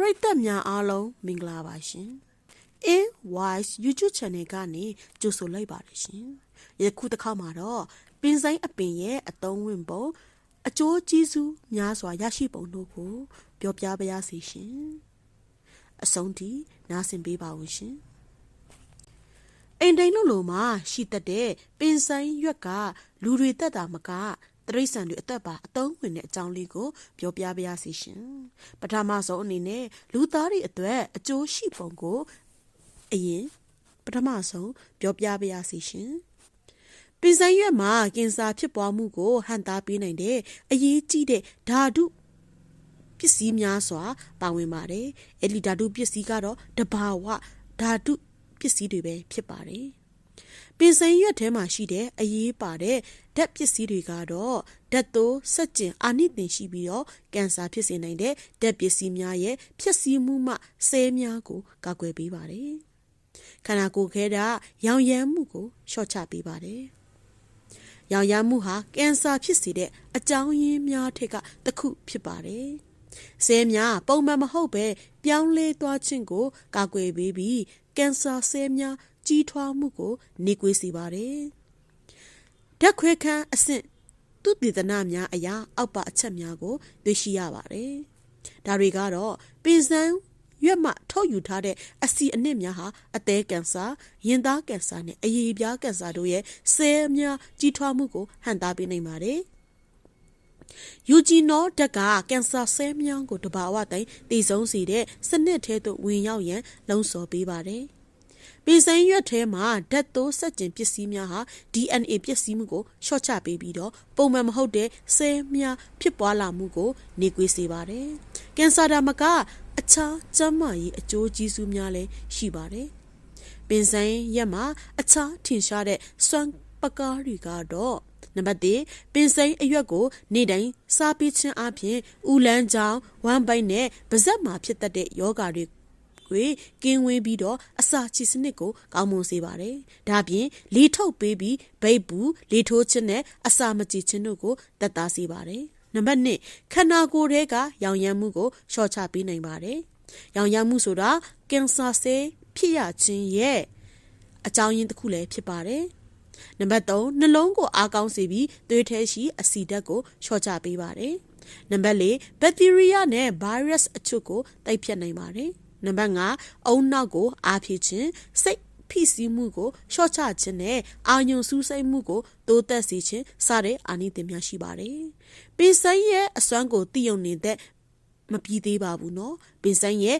ပရိသတ်များအားလုံးမင်္ဂလာပါရှင် In Wise YouTube Channel ကနေကြိုဆိုလိုက်ပါတယ်ရှင်ယခုတစ်ခါမှာတော့ပင်ဆိုင်အပင်ရဲ့အသုံးဝင်ပုံအကျိုးကျေးဇူးများစွာရရှိပုံတို့ကိုပြောပြပါရစေရှင်အဆုံးထိနားဆင်ပေးပါဦးရှင်အိမ်တိုင်းလို့လို့မှာရှိတတ်တဲ့ပင်ဆိုင်ရွက်ကလူတွေတက်တာမက တရိษံတွေအသက်ပါအသုံးဝင်တဲ့အကြောင်းလေးကိုပြောပြပါရစေရှင်ပထမဆုံးအနေနဲ့လူသားတွေအတွက်အကျိုးရှိပုံကိုအရင်ပထမဆုံးပြောပြပါရစေရှင်ပင်ဆိုင်ရွက်မှာကင်ဆာဖြစ်ပွားမှုကိုဟန်တာပေးနိုင်တဲ့အရေးကြီးတဲ့ဓာတုပစ္စည်းများစွာပါဝင်ပါတယ်။အဲ့ဒီဓာတုပစ္စည်းကတော့တဘာဝဓာတုပစ္စည်းတွေပဲဖြစ်ပါတယ်။ ပင်ဆိုင်ရွက်ထဲမှာရှိတဲ့အရေးပါတဲ့ဓာတ်ပစ္စည်းတွေကတော့ဓာတ်သိုးစက်ကျင်အာနိသင်ရှိပြီးတော့ကင်ဆာဖြစ်စေနိုင်တဲ့ဓာတ်ပစ္စည်းများရဲ့ဖြစ်စည်းမှုမှဆဲများကိုကာကွယ်ပေးပါတယ်။ခန္ဓာကိုယ်ခဲတာရောင်ရမ်းမှုကိုလျှော့ချပေးပါတယ်။ရောင်ရမ်းမှုဟာကင်ဆာဖြစ်စေတဲ့အကြောင်းရင်းများထက်ကတစ်ခုဖြစ်ပါတယ်။ ဆဲများပုံမှန်မဟုတ်ပဲပြောင်းလဲသွားခြင်းကို ကာကွယ်ပေးပြီးကင်ဆာဆဲများကြီးထွားမှုကိုနှိကွေးစေပါတယ်။ဓာတ်ခွဲခန်းအဆင့်သူတည်တနာများအရာ အောက်ပါအချက်များကိုသိရှိရပါတယ်။ဒါတွေကတော့ပင်စံရွက်မှထုတ်ယူထားတဲ့အစီအနစ်များဟာအသေးကင်ဆာရင်သားကင်ဆာနဲ့အရည်ပြားကင်ဆာတို့ရဲ့ဆဲများကြီးထွားမှုကိုဟန်တာပေးနိုင်ပါတယ်။ ယူဂျီနိုတက်ကကင်ဆာဆဲမြောင်းကိုတဘာဝတိုင်းတည်ဆုံးစေတဲ့စနစ်ထဲသို့ဝင်ရောက်ရန်လှုံ့ဆော်ပေးပါတယ်။ပေဆိုင်ရွက်ထဲမှာဓာတ်သိုးဆက်ကျင်ပစ္စည်းများဟာ DNA ပစ္စည်းမှုကိုရှော့ချပေးပြီးတော့ပုံမှန်မဟုတ်တဲ့ဆဲများဖြစ်ပွားလာမှုကိုနေကွေးစေပါတယ်။ကင်ဆာဒါမကအခြားကျန်းမာရေးအကျိုးကျေးဇူးများလည်းရှိပါတယ်။ပင်ဆိုင်ရက်မှာအခြားထင်ရှားတဲ့စွမ်းပကားတွေကတော့ နံပါတ်1ပင်စိမ်းအရွက်ကိုနေ့တိုင်းစားပြီးခြင်းအပြင်ဥလန်းကြောင်ဝမ်းပိုက်နဲ့ပါးစပ်မှာဖြစ်တတ်တဲ့ယောဂါတွေကင်းဝင်းပြီးတော့အစာချီစနစ်ကိုကောင်းမွန်စေပါတယ်။ဒါပြင်လေထုတ်ပေးပြီးဗိတ်ဘူးလေထိုးခြင်းနဲ့အစာမကြည်ခြင်းတို့ကိုတက်တာစေပါတယ်။နံပါတ်1ခန္ဓာကိုယ်ထဲကရောင်ရမ်းမှုကိုလျှော့ချပေးနိုင်ပါတယ်။ရောင်ရမ်းမှုဆိုတာကင်ဆာဆေးဖြစ်ရခြင်းရဲ့အကြောင်းရင်းတစ်ခုလည်းဖြစ်ပါတယ်။ နံပါတ်3နှလုံးကိုအားကောင်းစေပြီးသွေးထဲရှိအဆီဓာတ်ကိုလျှော့ချပေးပါတယ်။နံပါတ်4ဘက်တီးရီးယားနဲ့ virus အချို့ကိုတိုက်ဖြတ်နိုင်ပါတယ်။နံပါတ်5အုံနောက်ကိုအားဖြည့်ခြင်းစိတ်ဖိစီးမှုကိုရှော့ချခြင်းနဲ့အာညုံစူးစိုက်မှုကိုတိုးတက်စေခြင်းစတဲ့အာနိသင်များရှိပါတယ်။ပင်ဆိုင်ရဲ့အစွမ်းကိုသိယုံနေတဲ့မပြီးသေးပါဘူးနော်။ပင်ဆိုင်ရဲ့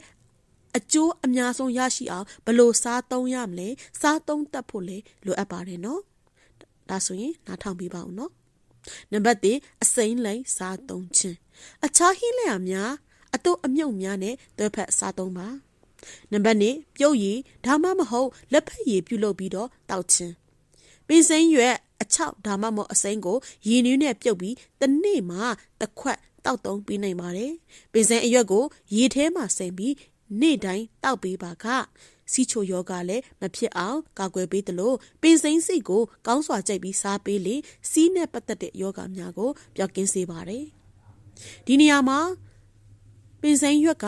အကျိုးအများဆုံးရရှိအောင်ဘလို့စားသုံးရမလဲစားသုံးတတ်ဖို့လေလိုအပ်ပါတယ်နော်။ဒါဆိုရင်နားထောင်ပြပါဦးနော်။နံပါတ်1အစိမ့်လိမ်စားသုံးခြင်းအခြားဟင်းလျာများအတုအမြုပ်များနဲ့တွဲဖက်စားသုံးပါနံပါတ်1ပြုတ်ရည်ဒါမှမဟုတ်လက်ဖက်ရည်ပြုလုပ်ပြီးတော့တောက်ခြင်းပင်စိမ်းရွက်အချောက်ဒါမှမဟုတ်အစိမ်းကိုရည်နွေးနဲ့ပြုတ်ပြီးတစ်နေ့မှာတစ်ခွက်တောက်သုံးပြီးနိုင်ပါတယ်ပင်စိမ်းအရွက်ကိုရေထဲမှာစိမ်ပြီး နေ့တိုင်းတောက်ပေးပါကစီချိုယောဂလည်းမဖြစ်အောင်ကာကွယ်ပေးသလိုပင်စိမ်းစိတ်ကိုကောင်းစွာကြိတ်ပြီးစားပေးလေစီးနဲ့ပတ်သက်တဲ့ယောဂများကိုပျောက်ကင်းစေပါတယ်ဒီနေရာမှာပင်စိမ်းရွက်က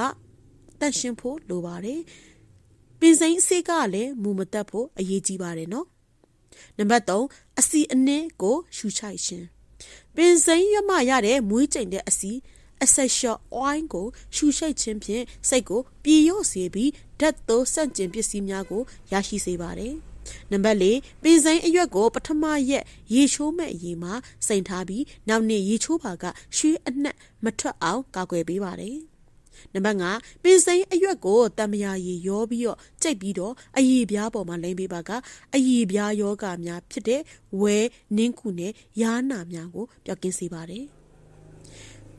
တန့်ရှင်းဖို့လိုပါတယ်ပင်စိမ်းဆေးကလည်းမူမတက်ဖို့အရေးကြီးပါတယ်နော်နံပါတ်3အစီအနည်းကိုရှူချိုက်ခြင်းပင်စိမ်းရွက်မှရတဲ့မွေးကျိန်တဲ့အစီအ ဆက်ရှော့ oil ကိုရှူရှိတ်ခြင်းဖြင့်စိတ်ကိုပြေလျော့စေပြီးဓာတ်သိုးဆန့်ကျင်ပစ္စည်းများကိုရရှိစေပါတယ်နံပါတ်၄ပင်စိမ်းအရွက်ကို ပထမရက်ရေချိုးမဲ့အရေမှာစိန်ထားပြီးနောက်နေ့ရေချိုးပါကရွှေအနှက်မထွက်အောင်ကာကွယ်ပေးပါတယ်နံပါတ်5ပင်စိမ်းအရွက်ကိုတံမယာရည်ရောပြီးတော့ကြိတ်ပြီးတော့အရည်ပြားပေါ်မှာလိမ့်ပေးပါကအရည်ပြားယောဂများဖြစ်တဲ့ဝဲနင်းခုနဲ့ယားနာများကိုပျောက်ကင်းစေပါတယ်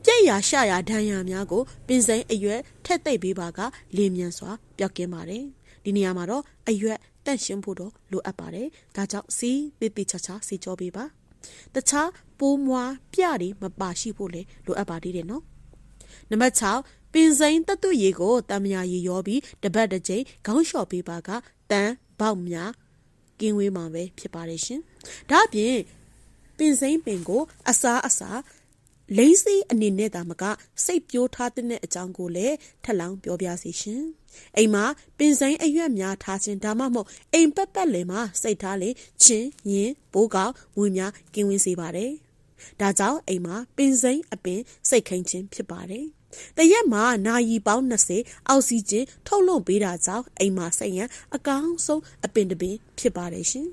ပြက်ရာရှရာဒဏ်ရာများကိုပင်စိမ်းအရွက်ထက်သိပ်ပေးပါကလေမြန်စွာပျောက်ကင်းပါတယ်ဒီနေရာမှာတော့အရွက်တန့်ရှင်းဖို့တော့လိုအပ်ပါတယ်ဒါကြောင့်စီးတိတိချာချာစီကြောပေးပါတခြားပိုးမွားပြတွေမပါရှိဖို့လည်းလိုအပ်ပါသေးတယ်နော်နံပါတ်6ပင်စိန်တတုရေကိုတမယာရေရောပြီးတပတ်တစ်ကြိမ်ခေါင်းလျှော်ပေးပါကတန်ပေါက်များကင်းဝေးမှာပဲဖြစ်ပါတယ်ရှင်။ဒါ့အပြင်ပင်စိန်ပင်ကိုအစားအစာ လိမ့်စီအနေနဲ့သာမက စိတ်ပြိုးထားတဲ့အကြောင်းကိုလည်းထပ်လောင်းပြောပြစီရှင်အိမ်မှာပင်စိမ်းအရွက်များထားခြင်းဒါမှမဟုတ်အိမ်ပတ်ပတ်လည်မှာစိတ်ထားလေချင်းရင်ဘိုးကောင်ငွေများကင်းဝင်းစေပါတယ်ဒါကြောင့်အိမ်မှာပင်စိမ်းအပင်စိတ်ခိန်ခြင်းဖြစ်ပါတယ်တရက်မှာနာယီပေါင်း20အောက်ဆီဂျင်ထုတ်လွှတ်ပေးတာကြောင့်အိမ်မှာစိတ်ရန်အကောင်းဆုံးအပင်တစ်ပင်ဖြစ်ပါတယ်ရှင်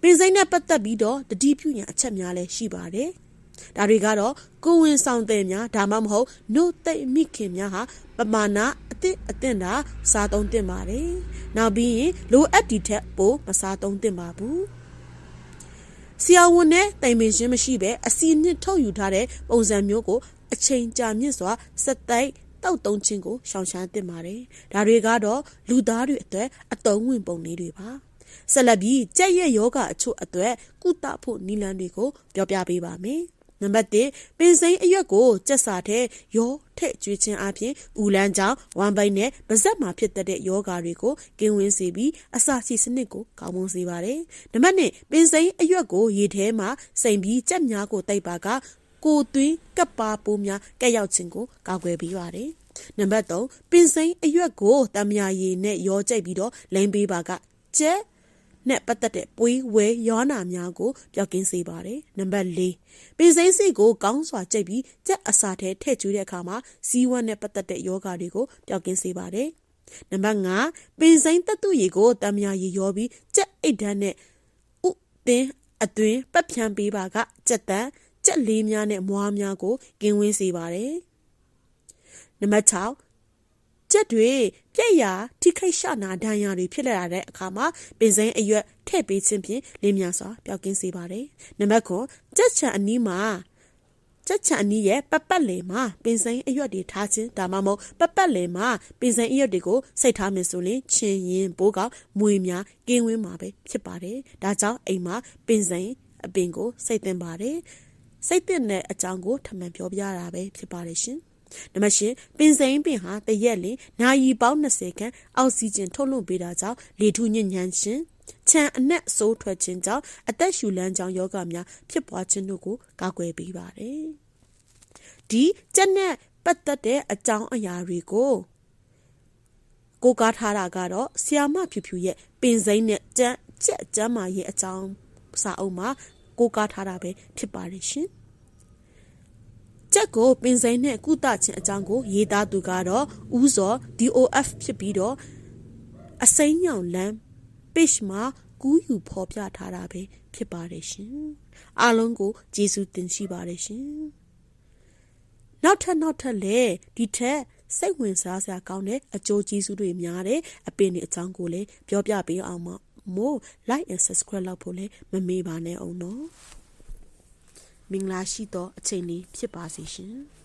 ပင်စိမ်းနဲ့ပတ်သက်ပြီးတော့တတိပြုရန်အချက်များလည်းရှိပါတယ်။ ဒါတွေကတော့ကိုဝင်ဆောင်တဲ့များဒါမှမဟုတ်နှုတ်သိမ့်မိခင်များဟာပမာဏအသင့်အသင့်တာစားသုံးတင်ပါတယ်။နောက်ပြီးရင်လိုအပ်ဒီထက်ပိုမစားသုံးတင်ပါဘူး။ဆရာဝန်နဲ့တိုင်ပင်ရှင်းမရှိပဲအစီအနှစ်ထုတ်ယူထားတဲ့ပုံစံမျိုးကိုအချိန်ကြာမြင့်စွာစက်တိုက်တောက်တုံးခြင်းကိုရှောင်ရှားတင်ပါတယ်။ဒါတွေကတော့လူသားတွေအတွက်အတုံးဝင်ပုံလေးတွေပါ။ဆက်လက်ပြီးကြက်ရဲ့ယောဂအချို့အတွက်ကုသဖို့နည်းလမ်းတွေကိုပြောပြပေးပါမယ်။ နံပါတ်1ပင်စိမ်းအရွက်ကိုကြက်စာထဲရောထည့်ကျွေးခြင်းအပြင်ဥလန်းကြောင့်ဝမ်ပိုင်နဲ့ပါဇက်မှာဖြစ်တဲ့ယောဂါတွေကိုကင်းဝင်းစေပြီးအစာချီစနစ်ကိုကောင်းမွန်စေပါတယ်။နံပါတ်2ပင်စိမ်းအရွက်ကိုရေထဲမှာစိမ်ပြီးကြက်များကိုတိုက်ပါကကိုသွင်းကပ်ပါပိုးများကက်ရောက်ခြင်းကိုကာကွယ်ပေးပါတယ်။နံပါတ်3ပင်စိမ်းအရွက်ကိုတမယာရည်နဲ့ရောကြိတ်ပြီးတော့လိမ့်ပေးပါကကျက် နဲ့ပတ်သက်တဲ့ပွေးဝဲရောနာများကိုပျောက်ကင်းစေပါတယ်။နံပါတ်၄ပင်စိမ်းစီကိုကောင်းစွာကြိတ်ပြီးကြက်အစာထဲထည့်ကျွေးတဲ့အခါမှာစီးဝတ်နဲ့ပတ်သက်တဲ့ယောဂါတွေကိုပျောက်ကင်းစေပါတယ်။နံပါတ်5ပင်စိမ်းတက်သူရည်ကိုတမယာရည်ရောပြီးကြက်အိတ်ဓာတ်နဲ့ဥသင်းအတွင်းပတ်ဖြန်းပေးပါကကြက်တန်ကြက်လေးများနဲ့မွားများကိုကင်းဝင်းစေပါတယ်။နံပါတ်6 ကြက်တွေပြက်ရာထိခိုက်ရှနာဒဏ်ရာတွေဖြစ်လာတဲ့အခါမှာပင်စိမ်းအရွက်ထည့်ပေးခြင်းဖြင့်လင်းမြန်စွာပျောက်ကင်းစေပါတယ်။နံပါတ်9ကြက်ချံအနီးမှာကြက်ချံအနီးရဲ့ပတ်ပတ်လည်မှာပင်စိမ်းအရွက်တွေထားခြင်းဒါမှမဟုတ်ပတ်ပတ်လည်မှာပင်စိမ်းအရွက်တွေကိုစိတ်ထားမယ်ဆိုရင်ချင်းရင်ဘိုးကောင်မွေများကင်းဝင်းမှာပဲဖြစ်ပါတယ်။ဒါကြောင့်အိမ်မှာပင်စိမ်းအပင်ကိုစိတ်သင်ပါတယ်။စိတ်သင့်တဲ့အကြောင်းကိုထမှန်ပြောပြတာပဲဖြစ်ပါတယ်ရှင်။ နံပါတ်၈ပင်စိန်ပင်ဟာတရက်လင်နာရီပေါင်း20ခန့်အောက်ဆီဂျင်ထုတ်လွှတ်ပေးတာကြောင့်လေထုညစ်ညမ်းခြင်းခြံအနက်ဆိုးထွက်ခြင်းကြောင့်အသက်ရှူလန်းကြောင်းယောဂများဖြစ်ပွားခြင်းတို့ကိုကာကွယ်ပေးပါတယ်။ဒီကြက်နဲ့ပတ်သက်တဲ့အကြောင်းအရာတွေကိုကိုကားထားတာကတော့ဆီယာမဖြူဖြူရဲ့ပင်စိမ့်နဲ့ကြက်ကြက်ကျမ်းမာရဲ့အကြောင်းစာအုပ်မှာကိုကားထားတာပဲဖြစ်ပါတယ်ရှင်။ ကြက်ကိုပင်စိန်နဲ့ကုသခြင်းအကြောင်းကိုရေးသားသူကတော့ဦးစော DOF ဖြစ်ပြီးတော့အစိမ်းညောင်လမ်း page မှာကူးယူဖော်ပြထားတာပဲဖြစ်ပါတယ်ရှင်အားလုံးကိုကျေးဇူးတင်ရှိပါတယ်ရှင်နောက်ထပ်နောက်ထပ်လဲဒီထက်စိတ်ဝင်စားစရာကောင်းတဲ့အကျိုးကျေးဇူးတွေများတဲ့အပင်တွေအကြောင်းကိုလည်းပြောပြပေးအောင်ပါမို့ like and subscribe လုပ်ဖို့လည်းမမေ့ပါနဲ့အောင်နော် မင်္ဂလာရှိသောအချိန်လေးဖြစ်ပါစေရှင်။